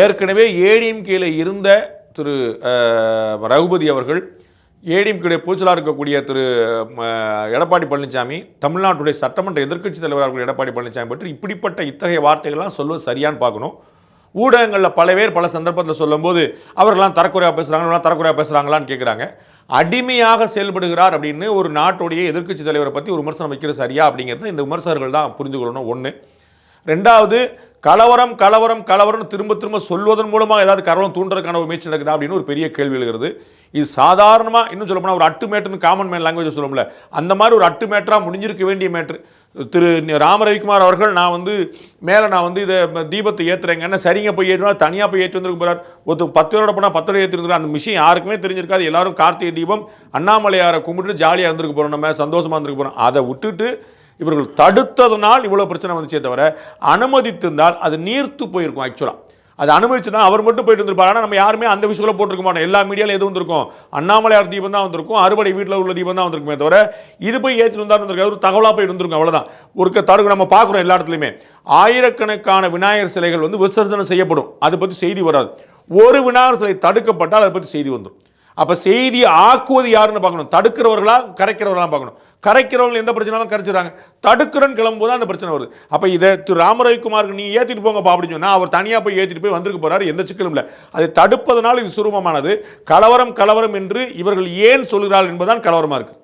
ஏற்கனவே ஏடிஎம்கேல இருந்த திரு ரகுபதி அவர்கள் ஏடிஎம்கே பூச்சலாக இருக்கக்கூடிய திரு எடப்பாடி பழனிசாமி தமிழ்நாட்டுடைய சட்டமன்ற எதிர்க்கட்சி தலைவராக இருக்கிற எடப்பாடி பழனிசாமி பற்றி இப்படிப்பட்ட இத்தகைய வார்த்தைகள்லாம் சொல்வது சரியான்னு பார்க்கணும். ஊடகங்களில் பல பேர் பல சந்தர்ப்பத்தில் சொல்லும்போது அவர்கள்லாம் தரக்குறையாக பேசுகிறாங்க தரக்குறையாக பேசுகிறாங்களான்னு கேட்குறாங்க அடிமையாக செயல்படுகிறார் அப்படின்னு ஒரு நாட்டுடைய எதிர்க்கட்சி தலைவரை பற்றி ஒரு விமர்சனம் வைக்கிறது சரியா அப்படிங்கிறது இந்த விமர்சகர்கள் தான் புரிந்து கொள்ளணும். ஒன்று ரெண்டாவது கலவரம் கலவரம் கலவரம் திரும்ப திரும்ப சொல்வதன் மூலமாக ஏதாவது கலவரம் தூண்டுறதுக்கான ஒரு முயற்சி நடக்குதா அப்படின்னு ஒரு பெரிய கேள்வி எழுகிறது. இது சாதாரணமாக இன்னும் சொல்ல போனால் ஒரு அட்டு மேட்டுன்னு காமன் மேன் லாங்குவேஜ் சொல்லுவோம்ல. அந்த மாதிரி ஒரு அட்டு மேட்டராக முடிஞ்சிருக்க வேண்டிய மேட்ரு திரு ராம ரவிக்குமார் அவர்கள் நான் வந்து மேலே நான் வந்து இதை தீபத்தை ஏற்றுறேங்கன்னா சரிங்க போய் ஏற்றுனா தனியாக போய் ஏற்றி வந்திருக்க போகிறார் ஒருத்தர் பத்து பேரோட போனால் பத்து பேர் அந்த விஷயம் யாருக்குமே தெரிஞ்சிருக்காது. எல்லாரும் கார்த்திகை தீபம் அண்ணாமலையாரை கும்பிட்டு ஜாலியாக இருந்திருக்க போகிறோம் நம்ம சந்தோஷமாக இருந்திருக்க போகிறோம் அதை விட்டுட்டு இவர்கள் தடுத்ததுனால் இவ்வளோ பிரச்சனை வந்துச்சே தவிர அனுமதித்திருந்தால் அது நீர்த்து போயிருக்கும் ஆக்சுவலாக அது அனுமதிச்சுனா அவர் மட்டும் போயிட்டு இருந்திருப்பார் ஆனால் நம்ம யாருமே அந்த விஷயத்தில் போட்டிருக்க மாட்டோம் எல்லா மீடியாவில் எது வந்திருக்கும். அண்ணாமலையார் தீபம் தான் வந்திருக்கும். அறுபடை வீட்டில் உள்ள தீபம் தான் வந்திருக்குமே தவிர இது போய் ஏற்றிட்டு வந்தார் வந்திருக்கு ஒரு தகவலாக போய் இருந்திருக்கும் அவ்வளோதான் ஒரு தடுக்க நம்ம பார்க்குறோம் எல்லா இடத்துலையுமே. ஆயிரக்கணக்கான விநாயகர் சிலைகள் வந்து விசர்ஜனை செய்யப்படும். அதை பற்றி செய்தி வராது. ஒரு விநாயகர் சிலை தடுக்கப்பட்டால் அதை பற்றி செய்தி வந்துடும். அப்போ செய்தியை ஆக்குவது யாருன்னு பார்க்கணும். தடுக்கிறவர்களா கரைக்கிறவர்களா பார்க்கணும். கரைக்கிறவர்கள் எந்த பிரச்சனாலும் கரைச்சிடுறாங்க. தடுக்கிறன்னு கிளம்பும்போது அந்த பிரச்சனை வருது. அப்போ இதை திரு ராமரவிக்குமாருக்கு நீ ஏற்றிட்டு போங்கப்பா அப்படின்னு சொன்னால் அவர் தனியாக போய் ஏற்றிட்டு போய் வந்திருக்க போகிறார் எந்த சிக்கலும் இல்லை. அதை தடுப்பதனால் இது சுரூபமானது. கலவரம் கலவரம் என்று இவர்கள் ஏன் சொல்கிறார்கள் என்பதுதான் கலவரமாக இருக்குது